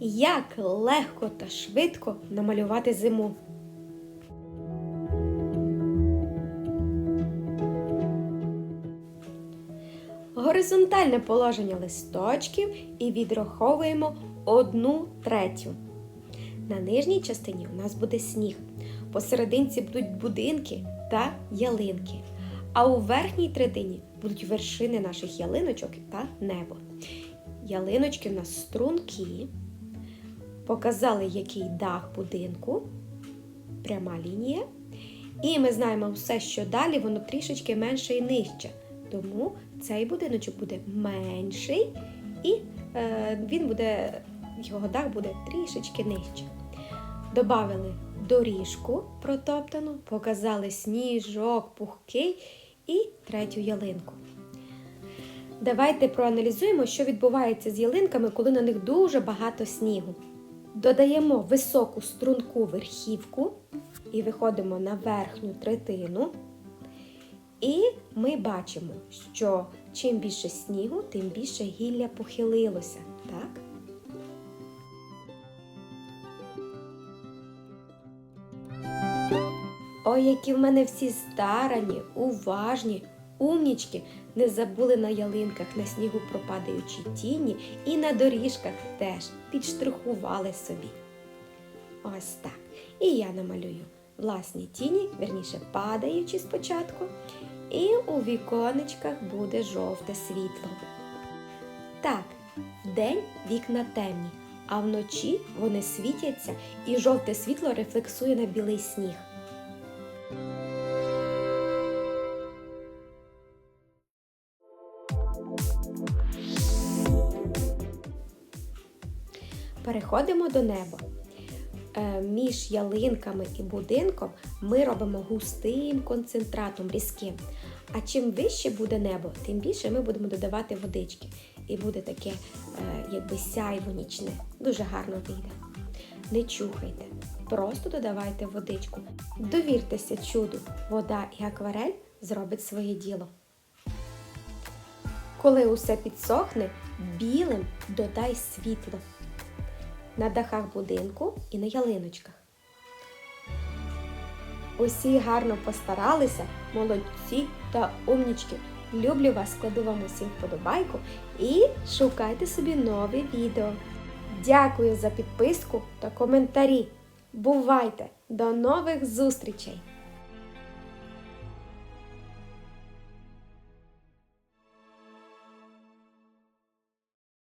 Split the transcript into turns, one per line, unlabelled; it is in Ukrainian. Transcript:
Як легко та швидко намалювати зиму. Горизонтальне положення листочків і відраховуємо одну третю. На нижній частині у нас буде сніг. Посерединці будуть будинки та ялинки. А у верхній третині будуть вершини наших ялиночок та небо. Ялиночки у нас стрункі. Показали, який дах будинку. Пряма лінія. І ми знаємо все, що далі воно трішечки менше і нижче. Тому цей будиночок буде менший, і е, він буде, його дах буде трішечки нижче. Добавили доріжку протоптану, показали сніжок, пухкий і третю ялинку. Давайте проаналізуємо, що відбувається з ялинками, коли на них дуже багато снігу. Додаємо високу струнку верхівку і виходимо на верхню третину. І ми бачимо, що чим більше снігу, тим більше гілля похилилося. Так? Ой, які в мене всі старані, уважні, умнічки, не забули на ялинках на снігу пропадаючі тіні і на доріжках теж підштрихували собі. Ось так. І я намалюю власні тіні, верніше падаючи спочатку, і у віконечках буде жовте світло. Так, вдень вікна темні, а вночі вони світяться і жовте світло рефлексує на білий сніг. Переходимо до неба. Е, Між ялинками і будинком ми робимо густим концентратом різким. А чим вище буде небо, тим більше ми будемо додавати водички. І буде таке, е, якби сяйво нічне. Дуже гарно вийде. Не чухайте, просто додавайте водичку. Довіртеся чуду, вода і акварель зробить своє діло. Коли усе підсохне, білим додай світло на дахах будинку і на ялиночках. Усі гарно постаралися, молодці та умнічки. Люблю вас, складу вам усім вподобайку і шукайте собі нові відео. Дякую за підписку та коментарі. Бувайте! До нових зустрічей!